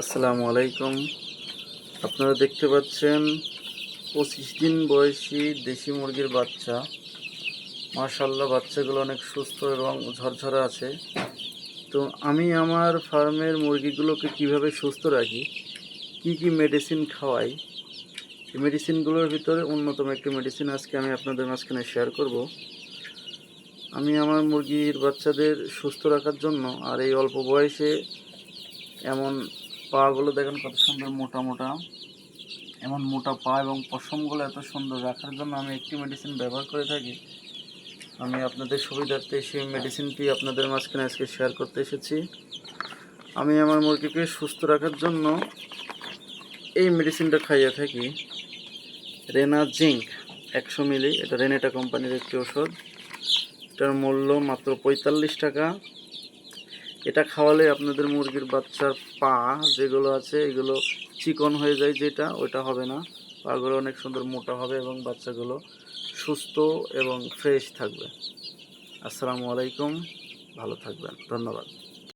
আসসালামু আলাইকুম। আপনারা দেখতে পাচ্ছেন, পঁচিশ দিন বয়সী দেশি মুরগির বাচ্চা। মার্শাল্লাহ বাচ্চাগুলো অনেক সুস্থ এবং ঝরঝরে আছে। তো আমি আমার ফার্মের মুরগিগুলোকে কীভাবে সুস্থ রাখি, কি কি মেডিসিন খাওয়াই, এই মেডিসিনগুলোর ভিতরে অন্যতম একটি মেডিসিন আজকে আমি আপনাদের মাঝখানে শেয়ার করব। আমি আমার মুরগির বাচ্চাদের সুস্থ রাখার জন্য আর এই অল্প বয়সে এমন পাগুলো দেখেন কত সুন্দর মোটা মোটা। এমন মোটা পা এবং পশমগুলো এত সুন্দর। রাখার জন্য আমি একটি মেডিসিন ব্যবহার করে থাকি। আমি আপনাদের সুবিধার্থে সেই মেডিসিনটি আপনাদের মাঝখানে আজকে শেয়ার করতে এসেছি। আমি আমার মুরগিকে সুস্থ রাখার জন্য এই মেডিসিনটা খাইয়ে থাকি। রেনা জিঙ্ক একশো মিলি এটা রেনেটা কোম্পানির একটি ওষুধ এটার মূল্য মাত্র পঁয়তাল্লিশ টাকা। এটা খাওয়ালে আপনাদের মুরগির বাচ্চার পা যেগুলো আছে, এগুলো চিকন হয়ে যায় যেটা, ওটা হবে না। পাগুলো অনেক সুন্দর মোটা হবে এবং বাচ্চাগুলো সুস্থ এবং ফ্রেশ থাকবে। আসসালামু আলাইকুম, ভালো থাকবেন, ধন্যবাদ।